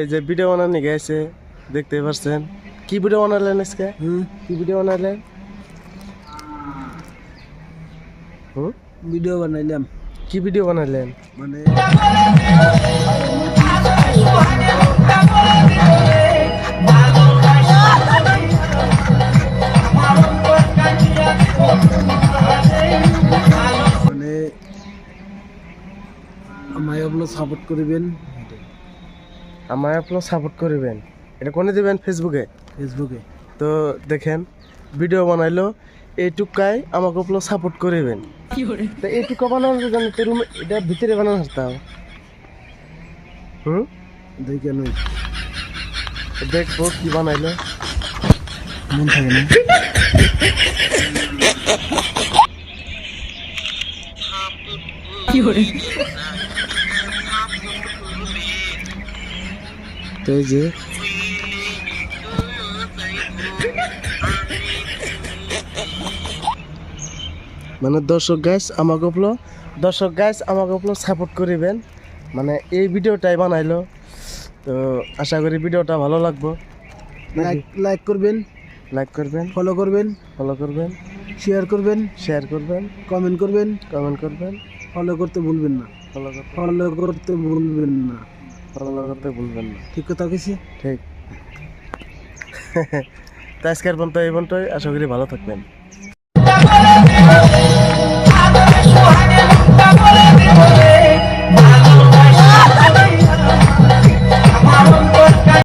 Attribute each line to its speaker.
Speaker 1: এই যে ভিডিও বানানি গেছে দেখতে পাচ্ছেন কি ভিডিও বানালেন আজকে? কি ভিডিও বানালেন?
Speaker 2: ভিডিও বানাইলাম।
Speaker 1: কি ভিডিও বানালেন?
Speaker 2: মানে মানে আমায় আপনার সাপোর্ট করবেন।
Speaker 1: আমায় আপনার সাপোর্ট করবেন। এটা কোনে দিবেন? ফেসবুকে
Speaker 2: ফেসবুকে
Speaker 1: তো দেখেন ভিডিও বানাইলো এইটুকাই আমাকে আপনার সাপোর্ট করবেন। তো এইটুকু বানানোর জন্য তো রুম এটা ভিতরে বানানো হতাম হুম?
Speaker 2: দেখে নই
Speaker 1: তো দেখব কি বানাইলো।
Speaker 2: মন থাকে না।
Speaker 1: তো এই যে মানে দর্শক গাইস আমাকে উপলো দর্শক গাইস আমাকে উপলো সাপোর্ট করিবেন। মানে এই ভিডিওটাই বানাইলো। তো আশা করি ভিডিওটা ভালো লাগবো।
Speaker 2: লাইক লাইক করবেন।
Speaker 1: লাইক করবেন।
Speaker 2: ফলো করবেন।
Speaker 1: ফলো করবেন।
Speaker 2: শেয়ার করবেন।
Speaker 1: শেয়ার করবেন।
Speaker 2: কমেন্ট করবেন।
Speaker 1: কমেন্ট করবেন।
Speaker 2: ফলো করতে ভুলবেন না।
Speaker 1: ফলো
Speaker 2: ফলো করতে ভুলবেন না।
Speaker 1: ফলো করতে ভুলবেন না।
Speaker 2: ঠিক কথা কেছি
Speaker 1: ঠিক। তো আজকের পর্যন্ত এই পর্যন্তই। আশা করি ভালো থাকবেন।